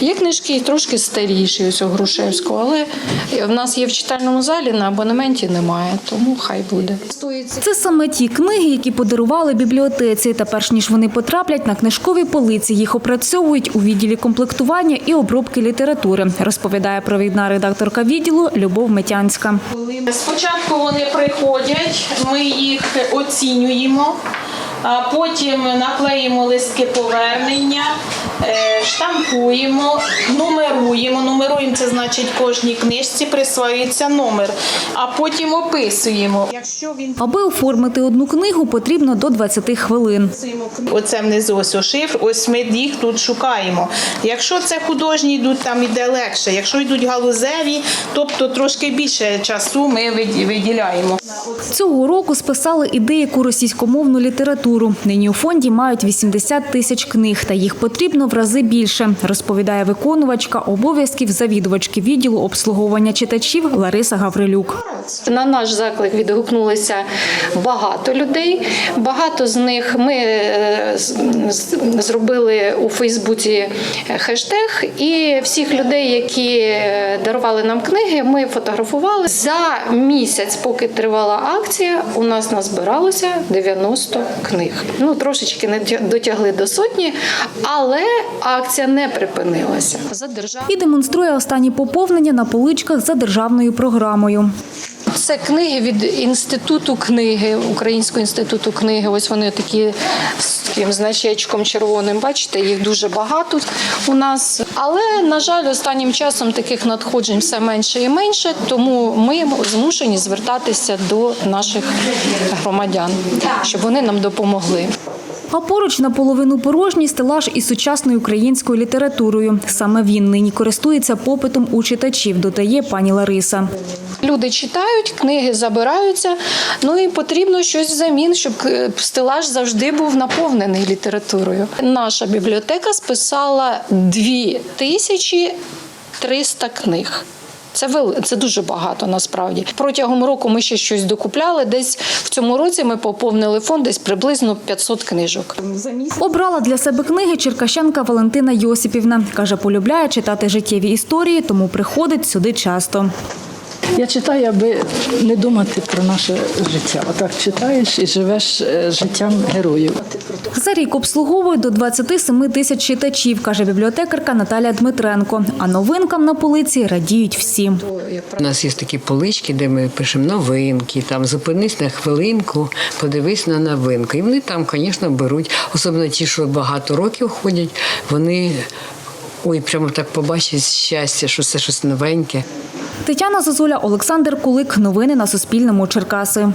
Є книжки трошки старіші, ось у Грушевського, але в нас є в читальному залі, на абонементі немає, тому хай буде. Це саме ті книги, які подарували бібліотеці. Та перш ніж вони потраплять на книжкові полиці, їх опрацьовують у відділі комплектування і обробки літератури, розповідає провідна редакторка відділу Любов Метянська. Спочатку вони приходять, ми їх оцінюємо, а потім наклеїмо листки повернення, е, штампуємо, нумеруємо. Нумеруємо це значить кожній книжці присвоюється номер, а потім описуємо. Якщо він Аби оформити одну книгу, потрібно до 20 хвилин. Оце внизу ось шифр, ось ми їх тут шукаємо. Якщо це художні йдуть, там іде легше. Якщо йдуть галузеві, тобто трошки більше часу ми виділяємо. Цього року списали і деяку російськомовну літературу. Нині у фонді мають 80 тисяч книг, та їх потрібно в рази більше, розповідає виконувачка обов'язків завідувачки відділу обслуговування читачів Лариса Гаврилюк. На наш заклик відгукнулися багато людей. Багато з них ми е, зробили у Фейсбуці хештег, і всіх людей, які е, дарували нам книги, ми фотографували. За місяць, поки тривала акція, у нас назбиралося 90 книг. Ну трошечки не дотягли до сотні, але акція не припинилася. За. І демонструє останні поповнення на поличках за державною програмою. Це книги від інституту книги, Українського інституту книги. Ось вони такі з таким значечком червоним. Бачите, їх дуже багато у нас. Але на жаль, останнім часом таких надходжень все менше і менше, тому ми змушені звертатися до наших громадян, щоб вони нам допомогли. А поруч наполовину порожній стелаж із сучасною українською літературою. Саме він нині користується попитом у читачів, додає пані Лариса. Люди читають, книги забираються. Ну і потрібно щось взамін, щоб е, стелаж завжди був наповнений літературою. Наша бібліотека списала 2300 книг. Це вели- це дуже багато насправді. Протягом року ми ще щось докупляли. Десь в цьому році ми поповнили фонд десь приблизно 500 книжок. Обрала для себе книги черкащанка Валентина Йосипівна. Каже, полюбляє читати життєві історії, тому приходить сюди часто. Я читаю, аби не думати про наше життя. Отак читаєш і живеш е, життям героїв. За рік обслуговує до 27 тисяч читачів, каже бібліотекарка Наталя Дмитренко. А новинкам на полиці радіють всі. У нас є такі полички, де ми пишемо новинки, там зупинись на хвилинку, подивись на новинку. І вони там, звісно, беруть, особливо ті, що багато років ходять, вони ой, прямо так побачать щастя, що це щось новеньке. Тетяна Зозуля, Олександр Кулик. Новини на Суспільному. Черкаси.